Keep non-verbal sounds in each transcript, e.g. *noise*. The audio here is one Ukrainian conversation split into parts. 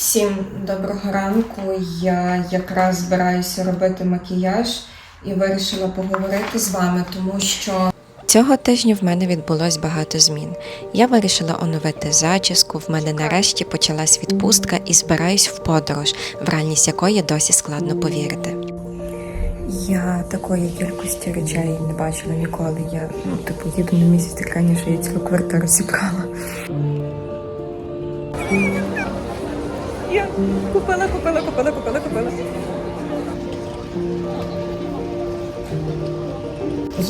Всім доброго ранку. Я якраз збираюся робити макіяж і вирішила поговорити з вами, тому що Цього тижня в мене відбулось багато змін. Я вирішила оновити зачіску. В мене нарешті почалась відпустка і збираюсь в подорож, в реальність якої досі складно повірити. Я такої кількості речей не бачила ніколи. Я ну, типу їду на місяць що я цілу квартиру зібрала. Купила, купила, купила, купила, купила.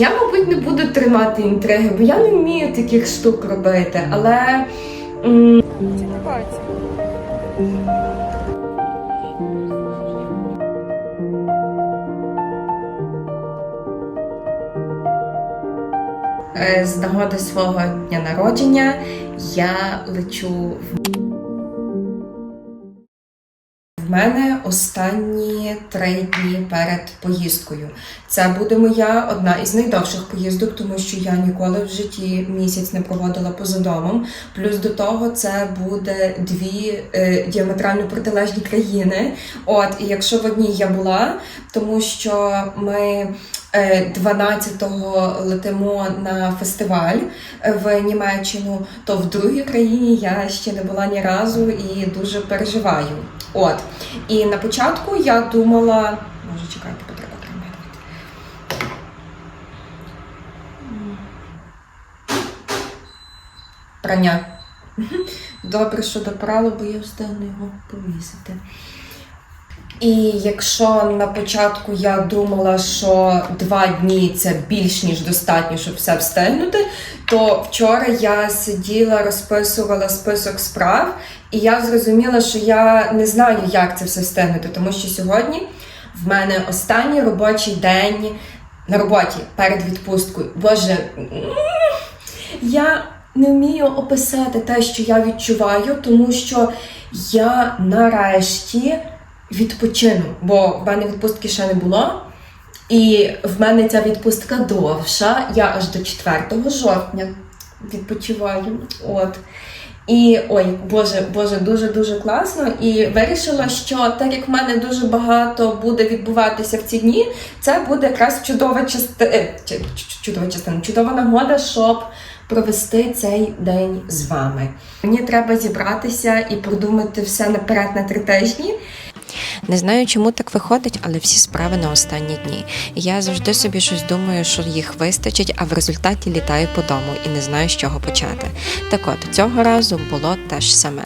я, мабуть, не буду тримати інтриги, бо я не вмію таких штук робити. Але е, з нагоди свого дня народження я лечу в. Мене останні три дні перед поїздкою. Це буде моя одна із найдовших поїздок, тому що я ніколи в житті місяць не проводила поза домом. Плюс до того це буде дві е, діаметрально протилежні країни. От, і якщо в одній я була, тому що ми. е, 12-го летимо на фестиваль е, в Німеччину, то в другій країні я ще не була ні разу і дуже переживаю. От. І на початку я думала, може чекайте, потреба тримати. Прання. Добре, що допрало, бо я встигну його повісити. І якщо на початку я думала, що два дні це більш ніж достатньо, щоб все встигнути, то вчора я сиділа, розписувала список справ, і я зрозуміла, що я не знаю, як це все встигнути, тому що сьогодні в мене останній робочий день на роботі перед відпусткою. Боже, я не вмію описати те, що я відчуваю, тому що я нарешті відпочину, бо в мене відпустки ще не було. І в мене ця відпустка довша. Я аж до 4 жовтня відпочиваю. От. І ой, Боже, Боже, дуже дуже класно. І вирішила, що так як в мене дуже багато буде відбуватися в ці дні, це буде якраз чудова частина, чудова частина, чудова нагода, щоб провести цей день з вами. Мені треба зібратися і продумати все наперед на три тижні. Не знаю, чому так виходить, але всі справи на останні дні. Я завжди собі щось думаю, що їх вистачить, а в результаті літаю по дому і не знаю, з чого почати. Так от цього разу було те ж саме.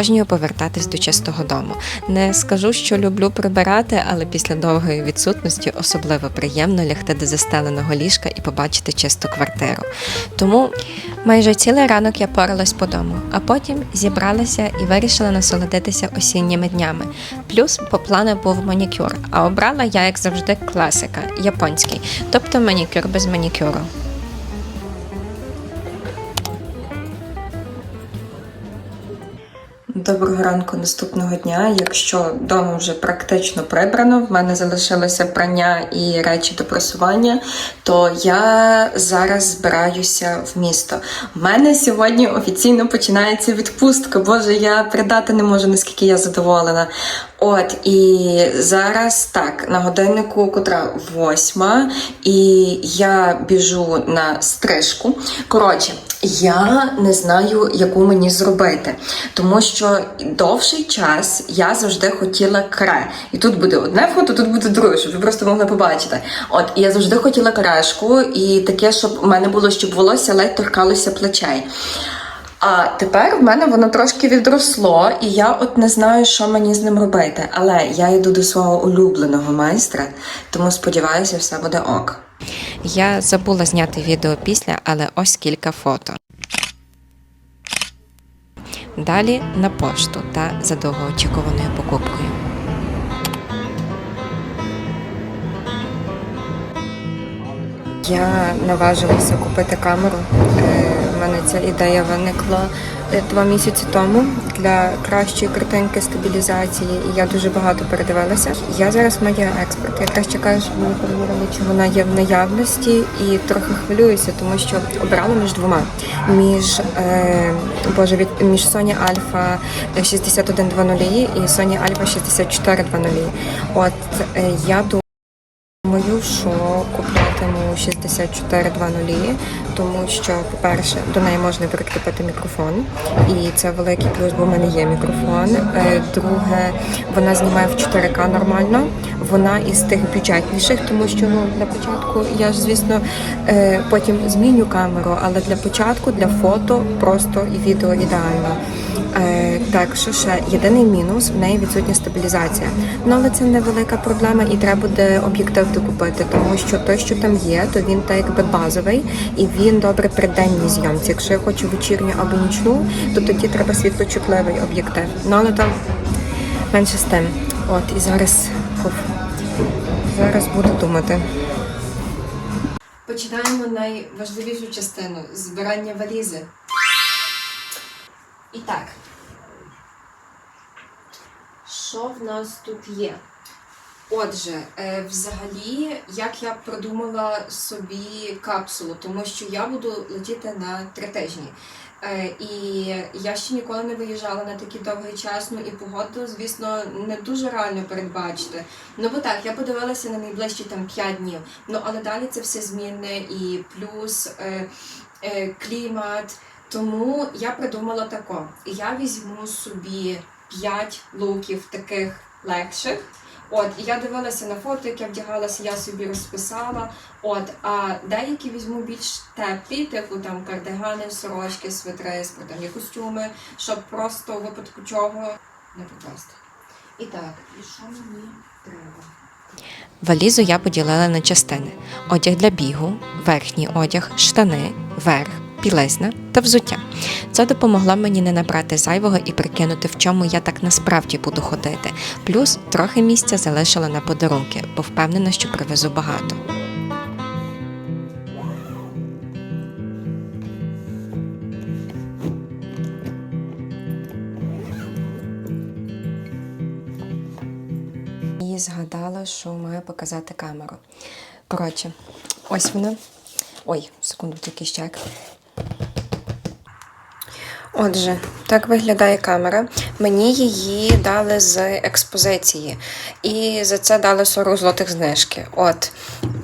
Обожнюю повертатись до чистого дому. Не скажу, що люблю прибирати, але після довгої відсутності особливо приємно лягти до застеленого ліжка і побачити чисту квартиру. Тому майже цілий ранок я поралась по дому, а потім зібралася і вирішила насолодитися осінніми днями. Плюс по плану був манікюр, а обрала я, як завжди, класика японський, тобто манікюр без манікюру. Доброго ранку наступного дня. Якщо вдома вже практично прибрано, в мене залишилося прання і речі до просування, то я зараз збираюся в місто. У мене сьогодні офіційно починається відпустка. Боже, я придати не можу, наскільки я задоволена. От і зараз так, на годиннику, котра восьма, і я біжу на стрижку. Коротше, я не знаю, яку мені зробити, тому що довший час я завжди хотіла кре. І тут буде одне фото, тут буде друге, щоб ви просто могли побачити. От і я завжди хотіла крешку, і таке, щоб у мене було, щоб волосся ледь торкалося плечей. А тепер в мене воно трошки відросло, і я от не знаю, що мені з ним робити. Але я йду до свого улюбленого майстра, тому сподіваюся, все буде ок. Я забула зняти відео після, але ось кілька фото. Далі на пошту та за довгоочікуваною покупкою. Я наважилася купити камеру. Мене ця ідея виникла е, два місяці тому для кращої картинки стабілізації. І я дуже багато передивилася. Я зараз медіа експерт. Якраз чекаю, щоб мені перевірили, чи вона є в наявності, і трохи хвилююся, тому що обрала між двома. Між е, боже, від між Sony Alpha 6120 і Sony Alpha 6420. От е, я думаю. Думаю, що куплятиму 6420, тому що, по-перше, до неї можна прикріпити мікрофон, і це великий плюс, бо в мене є мікрофон. Е, Друге, вона знімає в 4К нормально. Вона із тих бюджетніших, тому що ну для початку я ж звісно е, потім зміню камеру, але для початку для фото просто і відео ідеально. Е, так, що ще єдиний мінус в неї відсутня стабілізація. Ну але це невелика проблема, і треба буде об'єктив докупити, тому що той, що там є, то він так якби базовий, і він добре при денній зйомці. Якщо я хочу вечірню або нічну, то тоді треба світлочутливий об'єктив. Ну але там менше з тим. От і зараз зараз буду думати. Починаємо найважливішу частину збирання валізи. І так. Що в нас тут є? Отже, е, взагалі, як я продумала собі капсулу, тому що я буду летіти на три тижні. Е, І я ще ніколи не виїжджала на такий довгий час, ну і погоду, звісно, не дуже реально передбачити. Ну бо так, я подивилася на найближчі там 5 днів. Ну але далі це все змінне і плюс е, е, клімат. Тому я придумала тако. Я візьму собі 5 луків таких легших. От, я дивилася на фото, як я вдягалася, я собі розписала. От, а деякі візьму більш теплі, типу там кардигани, сорочки, свитри, спортивні костюми, щоб просто у випадку чого не попасти. І так, і що мені треба? Валізу я поділила на частини: одяг для бігу, верхній одяг, штани, верх, білизна та взуття. Це допомогло мені не набрати зайвого і прикинути, в чому я так насправді буду ходити. Плюс трохи місця залишила на подарунки, бо впевнена, що привезу багато. І згадала, що маю показати камеру. Коротше, ось вона. Ой, секунду, тільки щек. Отже, так виглядає камера. Мені її дали з експозиції. І за це дали 40 злотих знижки. От,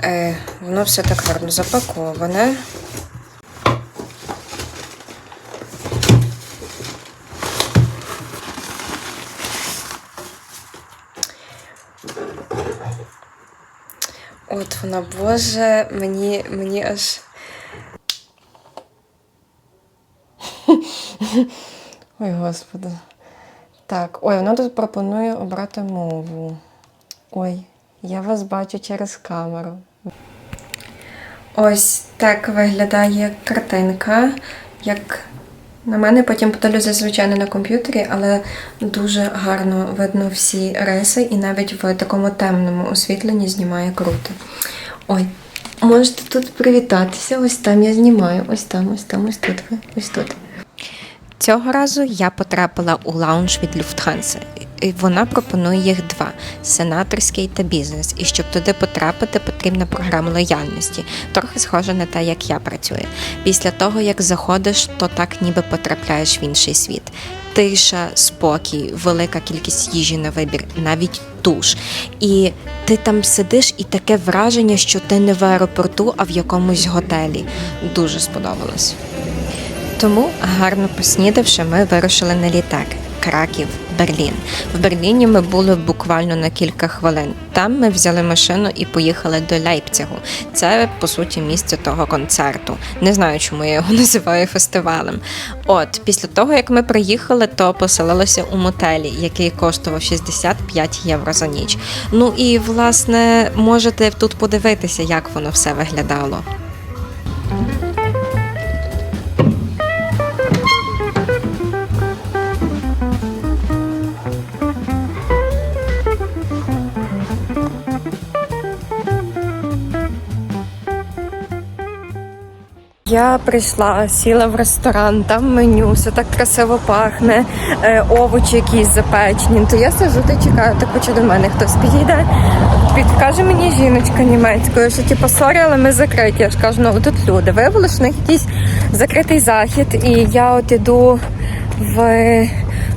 е, воно все так гарно запаковане. От вона, Боже, мені, мені аж. Ой, господи. Так, ой, вона тут пропонує обрати мову. Ой, я вас бачу через камеру. Ось так виглядає картинка. Як на мене потім подивлюся, звичайно, на комп'ютері, але дуже гарно видно всі риси, і навіть в такому темному освітленні знімає круто. Ой, можете тут привітатися. Ось там я знімаю. Ось там, ось там, ось тут. ви, Ось тут. Цього разу я потрапила у лаунж від Люфтганси. І Вона пропонує їх два: сенаторський та бізнес. І щоб туди потрапити, потрібна програма лояльності, трохи схожа на те, як я працюю. Після того, як заходиш, то так ніби потрапляєш в інший світ. Тиша, спокій, велика кількість їжі на вибір, навіть душ. І ти там сидиш, і таке враження, що ти не в аеропорту, а в якомусь готелі. Дуже сподобалось. Тому, гарно поснідавши, ми вирушили на літак. Краків, Берлін. В Берліні ми були буквально на кілька хвилин. Там ми взяли машину і поїхали до Лейпцигу. Це по суті місце того концерту. Не знаю, чому я його *laughs* називаю фестивалем. От після того, як ми приїхали, то поселилися у мотелі, який коштував 65 євро за ніч. Ну і власне можете тут подивитися, як воно все виглядало. Я прийшла, сіла в ресторан, там меню, все так красиво пахне, е, овочі якісь запечені. То я сижу та чекаю, так хоче до мене хтось підійде. Підкаже мені жіночка німецькою, що типу, сорі, але ми закриті. Я ж кажу, ну тут люди. Виявилося, що в них якийсь закритий захід, і я от іду в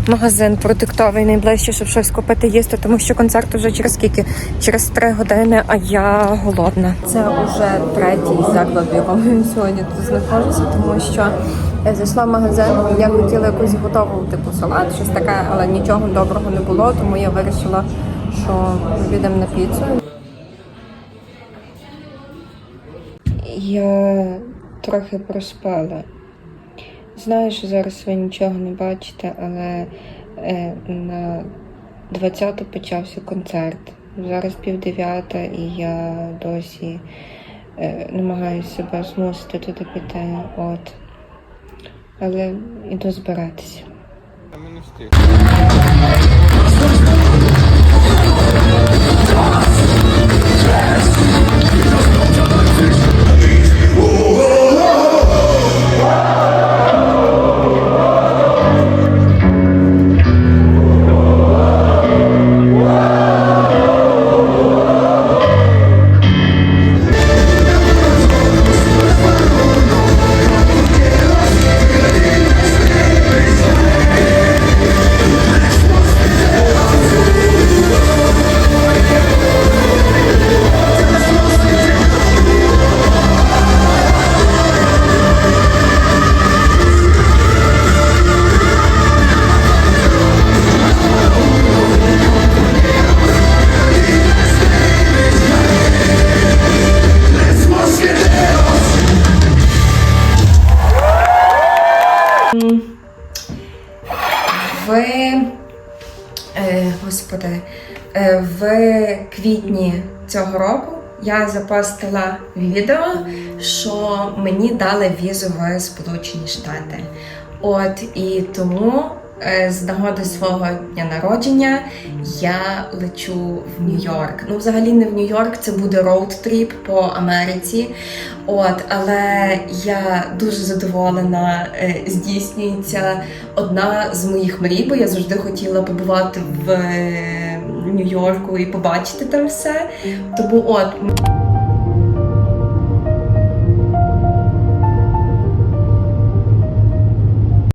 магазин продуктовий найближче, щоб щось купити їсти, тому що концерт вже через скільки? Через три години, а я голодна. Це вже третій заклад, в якому я сьогодні тут знаходжуся, тому що я зайшла в магазин. Я хотіла якусь готову типу салат, щось таке, але нічого доброго не було, тому я вирішила, що ми підемо на піцу. Я трохи проспала. Знаю, що зараз ви нічого не бачите, але е, на 20-ту почався концерт. Зараз пів дев'ята, і я досі е, намагаюся себе змусити туди піти. От. Але йду збиратися. Я не встиг. В е, господи, е, в квітні цього року я запостила відео, що мені дали візу в Сполучені Штати. От і тому з нагоди свого дня народження я лечу в Нью-Йорк. Ну, взагалі не в Нью-Йорк, це буде роуд-тріп по Америці. От, але я дуже задоволена. е, Здійснюється одна з моїх мрій, бо я завжди хотіла побувати в е, Нью-Йорку і побачити там все. Тому от